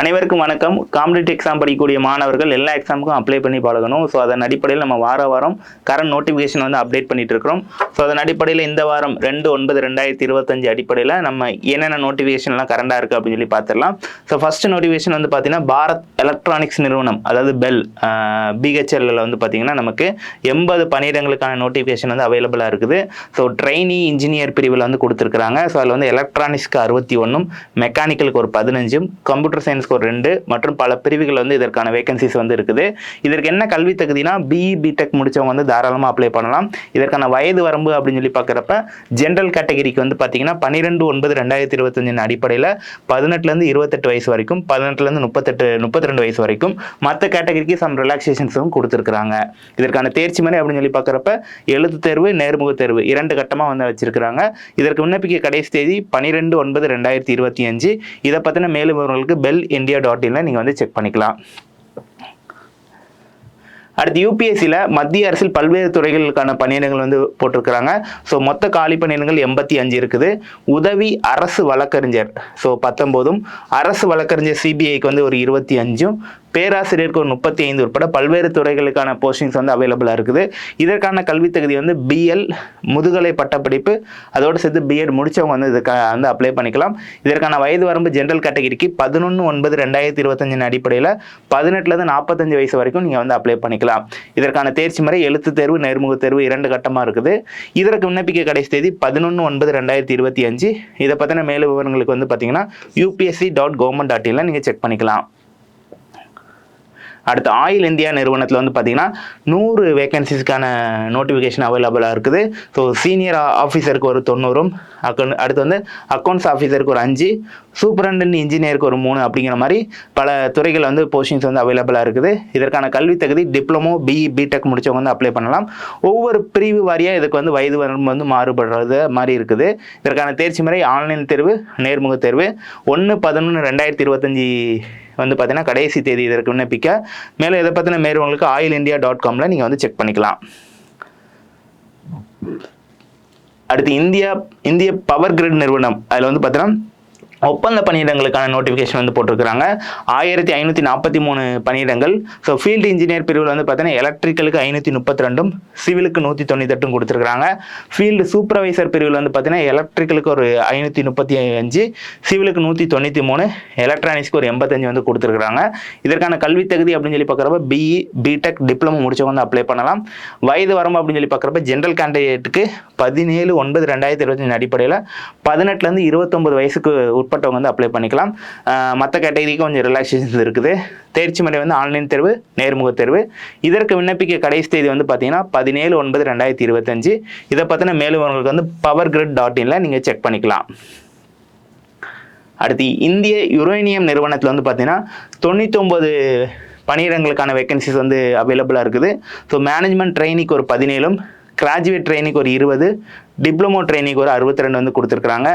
அனைவருக்கும் வணக்கம். Competitive exam படிக்கக்கூடிய மாணவர்கள் எல்லா எக்ஸாமுக்கும் அப்ளை பண்ணி பழகணும். ஸோ அதன் அடிப்படையில் நம்ம வார வாரம் கரண்ட் நோட்டிஃபிகேஷன் வந்து அப்டேட் பண்ணிட்டு இருக்கிறோம். ஸோ அதன் அடிப்படையில் இந்த வாரம் ரெண்டு ஒன்பது ரெண்டாயிரத்தி இருபத்தஞ்சு அடிப்படையில் நம்ம என்னென்ன நோட்டிஃபிகேஷன்லாம் கரண்டாக இருக்குது அப்படின்னு சொல்லி பார்த்துடலாம். ஸோ ஃபர்ஸ்ட் நோட்டிஃபிகேஷன் வந்து பார்த்தீங்கன்னா பாரத் எலக்ட்ரானிக்ஸ் நிறுவனம் அதாவது பெல் பிஹெச்எல்ல வந்து பார்த்தீங்கன்னா நமக்கு எண்பது பணியிடங்களுக்கான நோட்டிஃபிகேஷன் வந்து அவைலபிளாக இருக்குது. ஸோ ட்ரெயினி இன்ஜினியர் பிரிவில் வந்து கொடுத்துருக்காங்க ஸோ அதில் வந்து எலக்ட்ரானிக்ஸ்க்கு அறுபத்தி ஒன்றும் மெக்கானிக்கலுக்கு ஒரு பதினஞ்சும் கம்ப்யூட்டர் சயின்ஸ்க்கு ஸ்கோர் ரெண்டு மற்றும் பல பிரிவுகள் வந்து இதற்கான வேகன்சிஸ் வந்து இருக்குது. இதற்கு என்ன கல்வி தகுதினா பிஇ பிடெக் முடிச்சவங்க வந்து தாராளமாக அப்ளை பண்ணலாம். இதற்கான வயது வரம்பு அப்படின்னு சொல்லி பார்க்குறப்ப ஜென்ரல் கேட்டகரிக்கு வந்து பார்த்தீங்கன்னா பன்னிரெண்டு ஒன்பது ரெண்டாயிரத்தி இருபத்தஞ்சின் அடிப்படையில் பதினெட்டுலேருந்து இருபத்தெட்டு வயசு வரைக்கும் பதினெட்டுலேருந்து முப்பத்தெட்டு முப்பத்தி ரெண்டு வயசு வரைக்கும் மற்ற கேட்டகரிக்கு சம் ரிலாக்ஸேஷன்ஸும் கொடுத்துருக்குறாங்க. இதற்கான தேர்ச்சி முறை அப்படின்னு சொல்லி பார்க்குறப்ப எழுத்து தேர்வு நேர்முக தேர்வு இரண்டு கட்டமாக வந்து வச்சிருக்கிறாங்க. இதற்கு விண்ணப்பிக்க கடைசி தேதி பன்னிரெண்டு ஒன்பது ரெண்டாயிரத்தி இருபத்தி அஞ்சு இதை பற்றின மேலும் விவரங்களுக்கு பெல் இந்தியா டாட் இன்ல நீங்கள் வந்து செக் பண்ணிக்கலாம். அடுத்து யூபிஎஸ்சியில் மத்திய அரசில் பல்வேறு துறைகளுக்கான பணியிடங்கள் வந்து போட்டிருக்கிறாங்க. ஸோ மொத்த காலி பணியிடங்கள் எண்பத்தி அஞ்சு இருக்குது. உதவி அரசு வழக்கறிஞர் ஸோ பத்தொம்போதும் அரசு வழக்கறிஞர் சிபிஐக்கு வந்து ஒரு இருபத்தி அஞ்சும் பேராசிரியருக்கு ஒரு முப்பத்தி ஐந்து உட்பட பல்வேறு துறைகளுக்கான போஸ்டிங்ஸ் வந்து அவைலபிளாக இருக்குது. இதற்கான கல்வி தகுதி வந்து பிஎல் முதுகலை பட்டப்படிப்பு அதோடு சேர்த்து பிஎட் முடித்தவங்க வந்து இதுக்காக வந்து அப்ளை பண்ணிக்கலாம். இதற்கான வயது வரம்பு ஜென்ரல் கேட்டகரிக்கு பதினொன்று ஒன்பது ரெண்டாயிரத்தி இருபத்தஞ்சின் அடிப்படையில் பதினெட்டுலேருந்து நாற்பத்தஞ்சு வயசு வரைக்கும் நீங்கள் வந்து அப்ளை பண்ணிக்கலாம். இதற்கான தேர்ச்சி முறை எழுத்து தேர்வு நேர்முக தேர்வு இரண்டு கட்டமாக இருக்குது. இதற்கு விண்ணப்பிக்க கடைசி தேதி பதினொன்று ஒன்பது ரெண்டாயிரத்தி இருபத்தி அஞ்சு. இதை பற்றின மேலும் விவரங்களுக்கு வந்து பார்த்தீங்கன்னா யூபிஎஸ்சி டாட் கவர்மெண்ட் டாட் இன்ல நீங்கள் செக் பண்ணிக்கலாம். அடுத்து ஆயில் இந்தியா நிறுவனத்தில் வந்து பார்த்தீங்கன்னா நூறு வேகன்சிஸ்க்கான நோட்டிஃபிகேஷன் அவைலபிளாக இருக்குது. ஸோ சீனியர் ஆஃபீஸருக்கு ஒரு தொண்ணூறும் அக்கௌண்ட் அடுத்து வந்து அக்கௌண்ட்ஸ் ஆஃபீஸருக்கு ஒரு அஞ்சு சூப்பரண்டன்ட் இன்ஜினியருக்கு ஒரு மூணு அப்படிங்கிற மாதிரி பல துறைகள் வந்து போஸ்டிங்ஸ் வந்து அவைலபிளாக இருக்குது. இதற்கான கல்வி தகுதி டிப்ளமோ பிஇ பிடெக் முடிச்சவங்க வந்து அப்ளை பண்ணலாம். ஒவ்வொரு பிரிவு வாரியாக இதுக்கு வந்து வயது வரம்பு வந்து மாறுபடுறது மாதிரி இருக்குது. இதற்கான தேர்ச்சி முறை ஆன்லைன் தேர்வு நேர்முக தேர்வு. ஒன்று பதினொன்று ரெண்டாயிரத்தி இருபத்தஞ்சி வந்து பார்த்தீங்கன்னா கடைசி தேதி இதற்கு விண்ணப்பிக்க. மேலும் இதை பற்றின மேற்கொள்ளுக்கு ஆயில் இந்தியா டாட் காமில் நீங்கள் வந்து செக் பண்ணிக்கலாம். அடுத்து இந்தியா இந்திய பவர் கிரிட் நிறுவனம் அதில் வந்து பார்த்தீங்கன்னா ஒப்பந்த பணியிடங்களுக்கான நோட்டிஃபிகேஷன் வந்து போட்டிருக்கிறாங்க. ஆயிரத்தி ஐநூற்றி நாற்பத்தி மூணு பணியிடங்கள். ஸோ ஃபீல்டு இன்ஜினியர் பிரிவில் வந்து பார்த்தீங்கன்னா எலக்ட்ரிக்கலுக்கு ஐநூற்றி முப்பத்தி ரெண்டும் சிவிலுக்கு நூற்றி தொண்ணூத்தெட்டும் கொடுத்துருக்காங்க ஃபீல்டு சூப்பர்வைசர் பிரிவில் வந்து பார்த்தீங்கன்னா எலக்ட்ரிக்கலுக்கு ஒரு ஐநூற்றி முப்பத்தி அஞ்சு சிவிலுக்கு நூற்றி தொண்ணூற்றி மூணு எலக்ட்ரானிக்ஸ்க்கு ஒரு எண்பத்தஞ்சு வந்து கொடுத்துருக்காங்க இதற்கான கல்வி தகுதி அப்படின்னு சொல்லி பார்க்குறப்ப பிஇ பிடெக் டிப்ளமோ முடிச்சவங்க வந்து அப்ளை பண்ணலாம். வயது வரம்பு அப்படின்னு சொல்லி பார்க்குறப்ப ஜென்ரல் கேண்டிடேட்டுக்கு பதினேழு ஒன்பது ரெண்டாயிரத்தி இருபத்தஞ்சு அடிப்படையில் பதினெட்டுலேருந்து இருபத்தொம்பது வயசுக்கு உட்பட்டவங்க வந்து அப்ளை பண்ணிக்கலாம். மற்ற கேட்டகரிக்கு கொஞ்சம் ரிலாக்ஸேஷன்ஸ் இருக்குது தேர்ச்சி முறை வந்து ஆன்லைன் தேர்வு நேர்முக தேர்வு. இதற்கு விண்ணப்பிக்க கடைசி தேதி வந்து பார்த்தீங்கன்னா பதினேழு ஒன்பது ரெண்டாயிரத்தி இருபத்தஞ்சு. இதை பற்றின மேலும் உங்களுக்கு வந்து பவர் கிரிட் டாட் இன்ல நீங்கள் செக் பண்ணிக்கலாம். அடுத்து இந்திய யுரேனியம் நிறுவனத்தில் வந்து பார்த்தீங்கன்னா தொண்ணூத்தொம்பது பணியிடங்களுக்கான வேகன்சிஸ் வந்து அவைலபிளாக இருக்குது. ஸோ மேனேஜ்மெண்ட் ட்ரைனிக்கு ஒரு பதினேழும் கிராஜுவேட் ட்ரைனிங் ஒரு இருபது டிப்ளமோ ட்ரைனிங் ஒரு அறுபத்தி ரெண்டு வந்து கொடுத்துருக்காங்க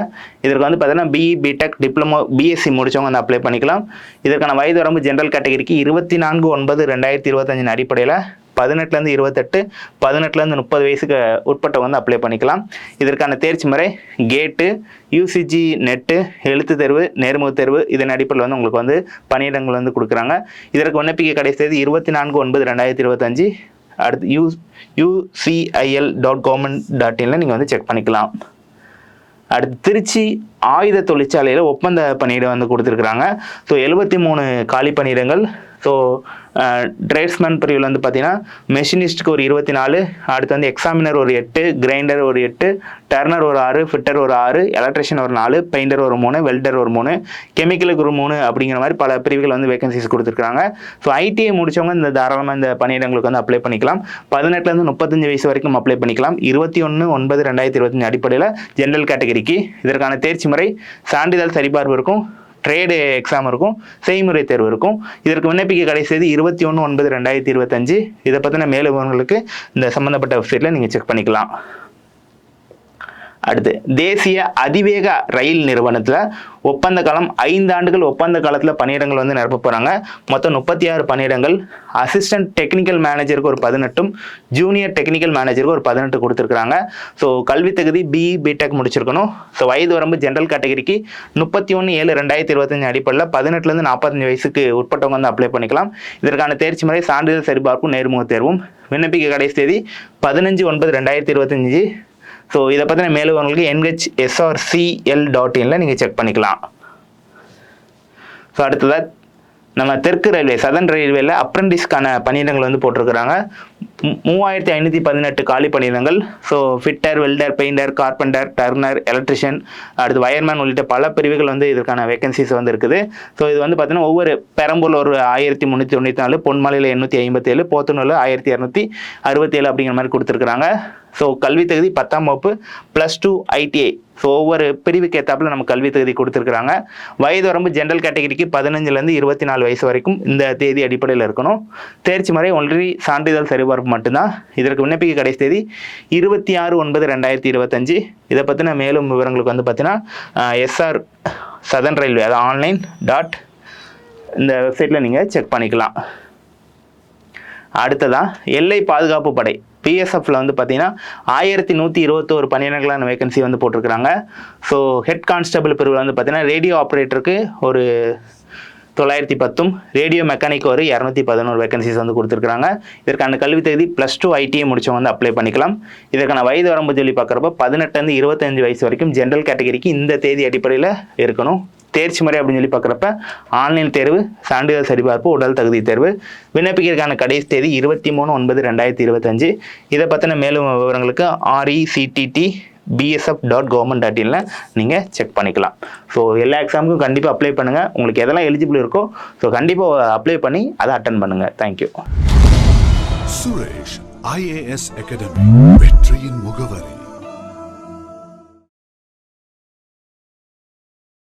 இதற்கு வந்து பார்த்தீங்கன்னா பிஇ பிடெக் டிப்ளமோ பிஎஸ்சி முடிச்சவங்க வந்து அப்ளை பண்ணிக்கலாம். இதற்கான வயது வரம்பு ஜென்ரல் கேட்டகரிக்கு இருபத்தி நான்கு ஒன்பது ரெண்டாயிரத்தி இருபத்தஞ்சின் அடிப்படையில் பதினெட்டுலேருந்து இருபத்தெட்டு பதினெட்டுலேருந்து முப்பது வயசுக்கு உட்பட்டவங்க வந்து அப்ளை பண்ணிக்கலாம். இதற்கான தேர்ச்சி முறை கேட்டு யூசிஜி நெட்டு எழுத்து தேர்வு நேர்முக தேர்வு இதன் அடிப்படையில் வந்து உங்களுக்கு வந்து பணியிடங்கள் வந்து கொடுக்குறாங்க. இதற்கு விண்ணப்பிக்க கடைசி தேதி இருபத்தி நான்கு ஒன்பது ரெண்டாயிரத்தி இருபத்தஞ்சு அடுத்து U UCIL dot government dot இன்ல நீங்கள் வந்து செக் பண்ணிக்கலாம். அடுத்து திருச்சி ஆயுத தொழிற்சாலையில் ஒப்பந்த பணியிடம் வந்து கொடுத்துருக்குறாங்க. ஸோ எழுபத்தி மூணு காலி பணியிடங்கள் ஸோ ட்ரேட்ஸ்மேன் பிரிவில் வந்து பார்த்தீங்கன்னா மெஷினிஸ்ட்டுக்கு ஒரு இருபத்தி நாலு அடுத்து வந்து எக்ஸாமினர் ஒரு எட்டு கிரைண்டர் ஒரு எட்டு டர்னர் ஒரு ஆறு ஃபிட்டர் ஒரு ஆறு எலக்ட்ரிஷியன் ஒரு நாலு பெயிண்டர் ஒரு மூணு வெல்டர் ஒரு மூணு கெமிக்கலுக்கு ஒரு மூணு அப்படிங்கிற மாதிரி பல பிரிவுகள் வந்து வேகன்சிஸ் கொடுத்துருக்காங்க. ஸோ ஐடிஐ முடிச்சவங்க இந்த தாராளமாக இந்த பணியிடங்களுக்கு வந்து அப்ளை பண்ணிக்கலாம். பதினெட்டுலேருந்து முப்பத்தஞ்சு வயசு வரைக்கும் அப்ளை பண்ணிக்கலாம். இருபத்தி ஒன்று ஒன்பது ரெண்டாயிரத்தி இருபத்தஞ்சு அடிப்படையில் ஜென்ரல் கேட்டகரிக்கு இதற்கான தேர்ச்சி முறை சான்றிதழ் சரிபார்ப்பு இருக்கும். ட்ரேடு எக்ஸாம் இருக்கும் செய்முறை தேர்வு இருக்கும். இதற்கு விண்ணப்பிக்க கடைசியது இருபத்தி ஒன்று ஒன்பது ரெண்டாயிரத்தி இருபத்தஞ்சு. இதை பற்றின மேலும் விவரங்களுக்கு இந்த சம்மந்தப்பட்ட வெப்சைட்டில் நீங்கள் செக் பண்ணிக்கலாம். அடுத்து தேசிய அதிவேக ரயில் நிறுவனத்தில் ஒப்பந்த காலம் ஐந்து ஆண்டுகள் ஒப்பந்த காலத்தில் பணியிடங்கள் வந்து நிரப்ப போகிறாங்க மொத்தம் முப்பத்தி ஆறு பணியிடங்கள் அசிஸ்டன்ட் டெக்னிக்கல் மேனேஜருக்கு ஒரு பதினெட்டும் ஜூனியர் டெக்னிக்கல் மேனேஜருக்கு ஒரு பதினெட்டு கொடுத்துருக்குறாங்க. ஸோ கல்வி தகுதி பிஇ பிடெக் முடிச்சிருக்கணும். ஸோ வயது வரம்பு ஜென்ரல் கேட்டகரிக்கு முப்பத்தி ஒன்று ஏழு ரெண்டாயிரத்தி இருபத்தஞ்சு அடிப்படையில் பதினெட்டுலேருந்து நாற்பத்தஞ்சு வயசுக்கு உட்பட்டவங்க வந்து அப்ளை பண்ணிக்கலாம். இதற்கான தேர்ச்சி முறை சான்றிதழ் சரிபார்ப்பும் நேர்முக தேர்வும். விண்ணப்பிக்க கடைசி தேதி பதினஞ்சு ஒன்பது ரெண்டாயிரத்தி இருபத்தஞ்சு ஸோ இதை பற்றின மேலும் உங்களுக்கு என்ஹெச் எஸ்ஆர்சிஎல் டாட் இனில் நீங்கள் செக் பண்ணிக்கலாம். ஸோ அடுத்ததாக நம்ம தெற்கு ரயில்வே சதன் ரயில்வேல அப்ரண்டிஸ்க்கான பணியிடங்கள் வந்து போட்டிருக்கிறாங்க. மூவாயிரத்தி ஐநூற்றி பதினெட்டு காலி பணியிடங்கள். So fitter welder painter carpenter turner electrician அடுத்து வயர்மேன் உள்ளிட்ட பல பிரிவுகள் வந்து இதற்கான வேகன்சிஸ் வந்து இருக்குது ஸோ இது வந்து பார்த்தீங்கன்னா ஒவ்வொரு பெரம்பூரில் ஒரு ஆயிரத்தி முந்நூற்றி தொண்ணூற்றி நாலு பொன்மலையில் எண்ணூற்றி ஐம்பத்தேழு போத்தனூரில் ஆயிரத்தி இரநூத்தி அறுபத்தேழு அப்படிங்கிற மாதிரி கொடுத்துருக்குறாங்க. ஸோ கல்வி தகுதி பத்தாம் வகுப்பு ப்ளஸ் டூ ஐடிஐ ஸோ ஒவ்வொரு பிரிவுக்கு ஏற்றாப்புல நம்ம கல்வி தகுதி கொடுத்துருக்குறாங்க. வயது வரம்பு ஜென்ரல் கேட்டகரிக்கு பதினஞ்சுலேருந்து இருபத்தி நாலு வயசு வரைக்கும் இந்த தேதி அடிப்படையில் இருக்கணும். தேர்ச்சி முறை ஒன்றி சான்றிதழ் சரிபார்ப்பு மட்டும்தான். இதற்கு விண்ணப்பிக்க கடைசி தேதி இருபத்தி ஆறு ஒன்பது ரெண்டாயிரத்தி இருபத்தஞ்சு. இதை பற்றின மேலும் விவரங்களுக்கு வந்து பார்த்தீங்கன்னா எஸ்ஆர் சதன் ரயில்வே அதாவது ஆன்லைன் டாட் இந்த வெப்சைட்டில் நீங்கள் செக் பண்ணிக்கலாம். அடுத்ததான் எல்லை பாதுகாப்பு படை பிஎஸ்எஃப்ல வந்து பார்த்தீங்கன்னா ஆயிரத்தி நூற்றி இருபத்தோரு பணியிடங்களான வேகன்சி வந்து போட்டிருக்கிறாங்க. ஸோ ஹெட் கான்ஸ்டபிள் பிரிவில் வந்து பார்த்தீங்கன்னா ரேடியோ ஆப்ரேட்டருக்கு ஒரு தொள்ளாயிரத்தி பத்தும் ரேடியோ மெக்கானிக் ஒரு இரநூத்தி பதினோரு வேகன்சிஸ் வந்து கொடுத்துருக்காங்க இதற்கான கல்வி தகுதி ப்ளஸ் டூ ஐடிஐ முடிச்சவங்க வந்து அப்ளை பண்ணிக்கலாம். இதற்கான வயது வரம்பு சொல்லி பார்க்குறப்ப பதினெட்டுலேருந்து இருபத்தஞ்சு வயசு வரைக்கும் ஜென்ரல் கேட்டகரிக்கு இந்த தேதி அடிப்படையில் இருக்கணும். தேர்ச்சி முறை அப்படின்னு சொல்லி பார்க்குறப்ப ஆன்லைன் தேர்வு சான்றிதழ் சரிபார்ப்பு உடல் தகுதி தேர்வு விண்ணப்பிக்கிறதுக்கான கடைசி தேதி இருபத்தி மூணு ஒன்பது ரெண்டாயிரத்தி இருபத்தஞ்சு. இதை பற்றின மேலும் விவரங்களுக்கு RECTT BSF dot government dot இனில் நீங்கள் செக் பண்ணிக்கலாம். ஸோ எல்லா எக்ஸாமுக்கும் கண்டிப்பாக அப்ளை பண்ணுங்கள் உங்களுக்கு எதெல்லாம் எலிஜிபிள் இருக்கோ ஸோ கண்டிப்பாக அப்ளை பண்ணி அதை அட்டன் பண்ணுங்கள் தேங்க்யூ சுரேஷ் ஐஏஎஸ் அகாடமி வெற்றியின் முகவரி.